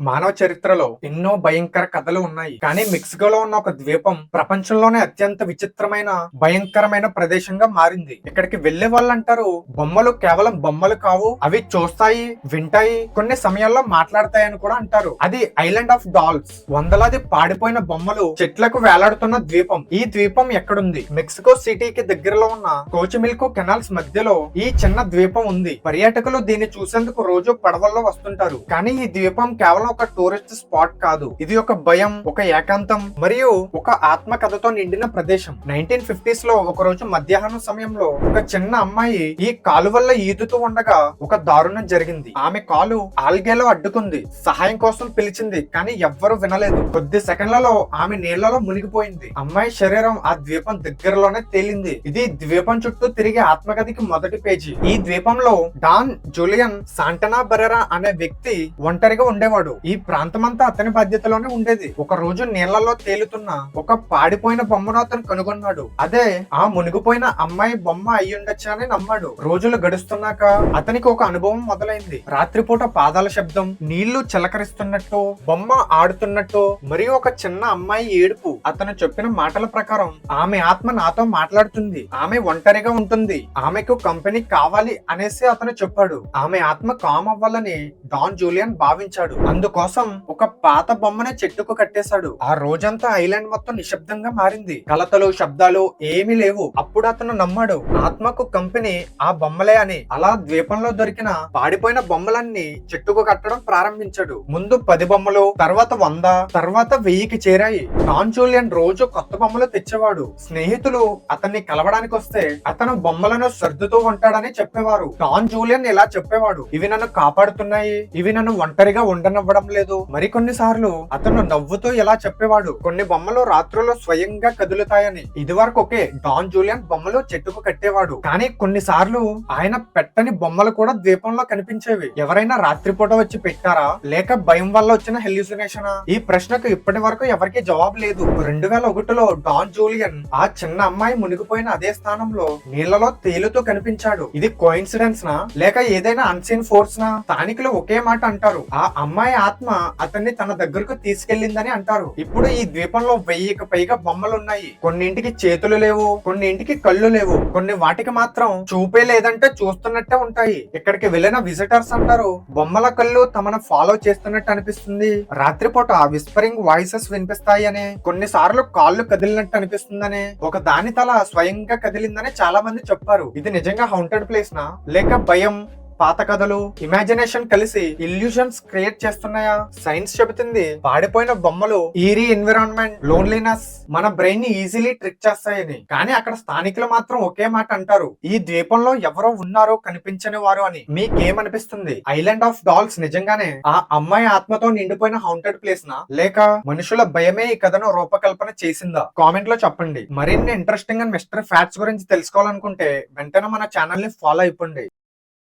మానవ చరిత్రలో ఎన్నో భయంకర కథలు ఉన్నాయి. కానీ మెక్సికోలో ఉన్న ఒక ద్వీపం ప్రపంచంలోనే అత్యంత విచిత్రమైన భయంకరమైన ప్రదేశంగా మారింది. ఇక్కడికి వెళ్ళే వాళ్ళు అంటారు బొమ్మలు కేవలం బొమ్మలు కావు అవి చూస్తాయి వింటాయి కొన్ని సమయాల్లో మాట్లాడతాయి అని కూడా అంటారు. అది ఐలాండ్ ఆఫ్ డాల్స్. వందలాది పాడిపోయిన బొమ్మలు చెట్లకు వేలాడుతున్న ద్వీపం. ఈ ద్వీపం ఎక్కడుంది? మెక్సికో సిటీకి దగ్గరలో ఉన్న కోచిమిల్కో కెనాల్స్ మధ్యలో ఈ చిన్న ద్వీపం ఉంది. పర్యాటకులు దీన్ని చూసేందుకు రోజు పడవల్లో వస్తుంటారు. కానీ ఈ ద్వీపం కేవలం ఒక టూరిస్ట్ స్పాట్ కాదు. ఇది ఒక భయం ఒక ఏకాంతం మరియు ఒక ఆత్మ కథతో నిండిన ప్రదేశం. నైన్టీన్ ఫిఫ్టీస్లో ఒక రోజు మధ్యాహ్నం సమయంలో ఒక చిన్న అమ్మాయి ఈ కాలు వల్ల ఈదుతూ ఉండగా ఒక దారుణం జరిగింది. ఆమె కాలు ఆల్గేలో అడ్డుకుంది. సహాయం కోసం పిలిచింది కానీ ఎవ్వరూ వినలేదు. కొద్ది సెకండ్లలో ఆమె నీళ్ళలో మునిగిపోయింది. అమ్మాయి శరీరం ఆ ద్వీపం దగ్గరలోనే తేలింది. ఇది ద్వీపం చుట్టూ తిరిగే ఆత్మకథకి మొదటి పేజీ. ఈ ద్వీపంలో డాన్ జూలియన్ సాంటనా బరెరా అనే వ్యక్తి ఒంటరిగా ఉండేవాడు. ఈ ప్రాంతమంతా అతని బాధ్యతలోనే ఉండేది. ఒక రోజు నీళ్ళలో తేలుతున్న ఒక పాడిపోయిన బొమ్మను అతను కనుగొన్నాడు. అదే ఆ మునిగిపోయిన అమ్మాయి బొమ్మ అయ్యుండొచ్చు అని నమ్మాడు. రోజులు గడుస్తున్నాక అతనికి ఒక అనుభవం మొదలైంది. రాత్రిపూట పాదాల శబ్దం నీళ్ళు చిలకరిస్తున్నట్టు బొమ్మ ఆడుతున్నట్టు మరియు ఒక చిన్న అమ్మాయి ఏడుపు. అతను చెప్పిన మాటల ప్రకారం ఆమె ఆత్మ నాతో మాట్లాడుతుంది. ఆమె ఒంటరిగా ఉంటుంది. ఆమెకు కంపెనీ కావాలి అనేసి అతను చెప్పాడు. ఆమె ఆత్మ కామ్ అవ్వాలని డాన్ జూలియన్ భావించాడు. అందుకోసం ఒక పాత బొమ్మను చెట్టుకు కట్టేశాడు. ఆ రోజంతా ఐలాండ్ మొత్తం నిశ్శబ్దంగా మారింది. కలతలు శబ్దాలు ఏమీ లేవు. అప్పుడు అతను నమ్మాడు ఆత్మకు కంపెనీ ఆ బొమ్మలే అని. అలా ద్వీపంలో దొరికిన పాడిపోయిన బొమ్మలన్నీ చెట్టుకు కట్టడం ప్రారంభించాడు. ముందు పది బొమ్మలు తర్వాత వంద తర్వాత వెయ్యికి చేరాయి. టాన్ జూలియన్ రోజు కొత్త బొమ్మలు తెచ్చేవాడు. స్నేహితులు అతన్ని కలవడానికి వస్తే అతను బొమ్మలను సర్దుతూ ఉంటాడని చెప్పేవారు. టాన్ జూలియన్ ఇలా చెప్పేవాడు ఇవి నన్ను కాపాడుతున్నాయి. ఇవి నన్ను ఒంటరిగా ఉండనివ్వడం లేదు. మరికొన్ని సార్లు అతను నవ్వుతూ ఇలా చెప్పేవాడు? కొన్ని బొమ్మలు రాత్రుల్లో స్వయంగా కదులుతాయని. ఇది వరకు ఒకే డాన్ జూలియన్ బొమ్మలు చెట్టుకు కట్టేవాడు. కానీ కొన్నిసార్లు ఆయన పెట్టని బొమ్మలు కూడా ద్వీపంలో కనిపించేవి. ఎవరైనా రాత్రిపూట వచ్చి పెట్టారా? లేక భయం వల్ల వచ్చిన హెల్యూసినేషనా ఈ ప్రశ్నకు ఇప్పటి వరకు ఎవరికీ జవాబు లేదు. రెండు వేల ఒకటిలో డాన్ జూలియన్ ఆ చిన్న అమ్మాయి మునిగిపోయిన అదే స్థానంలో నీళ్ళలో తేలుతూ కనిపించాడు. ఇది కోయిన్సిడెన్స్ నా లేక ఏదైనా అన్సీన్ ఫోర్స్ నా స్థానికులు ఒకే మాట అంటారు. ఆ అమ్మాయి ఆత్మ అతన్ని తన దగ్గరకు తీసుకెళ్ళిందని అంటారు. ఇప్పుడు ఈ ద్వీపంలో వెయ్యికి పైగా బొమ్మలు ఉన్నాయి కొన్నింటికి చేతులు లేవు కొన్నింటికి కళ్ళు లేవు కొన్ని వాటికి మాత్రం చూపే లేదంటే చూస్తున్నట్టే ఉంటాయి. ఇక్కడికి వెళ్ళిన విజిటర్స్ అంటారు బొమ్మల కళ్ళు తమను ఫాలో చేస్తున్నట్టు అనిపిస్తుంది. రాత్రిపూట విస్పరింగ్ వాయిసెస్ వినిపిస్తాయని కొన్నిసార్లు కాళ్ళు కదిలినట్టు అనిపిస్తుందని ఒక దాని తల స్వయంగా కదిలిందని చాలా మంది చెప్పారు. ఇది నిజంగా హౌంటెడ్ ప్లేస్ నా? లేక భయం పాత కథలు ఇమాజినేషన్ కలిసి ఇల్యూషన్స్ క్రియేట్ చేస్తున్నాయా? సైన్స్ చెబుతుంది పాడిపోయిన బొమ్మలు ఈరీ ఎన్విరాన్మెంట్ లోన్లీనెస్ మన బ్రెయిన్ని ఈజీలీ ట్రిక్ చేస్తాయని. కానీ అక్కడ స్థానికులు మాత్రం ఒకే మాట అంటారు ఈ ద్వీపంలో ఎవరో ఉన్నారో కనిపించని వారు అని. మీకేమనిపిస్తుంది? ఐలాండ్ ఆఫ్ డాల్స్ నిజంగానే ఆ అమ్మాయి ఆత్మతో నిండిపోయిన హౌంటెడ్ ప్లేస్ నా? లేక మనుషుల భయమే ఈ కథను రూపకల్పన చేసిందా? కామెంట్లో చెప్పండి. మరిన్ని ఇంట్రెస్టింగ్ అండ్ మిస్టర్ ఫ్యాట్స్ గురించి తెలుసుకోవాలనుకుంటే వెంటనే మన ఛానల్ని ఫాలో అయిపోండి.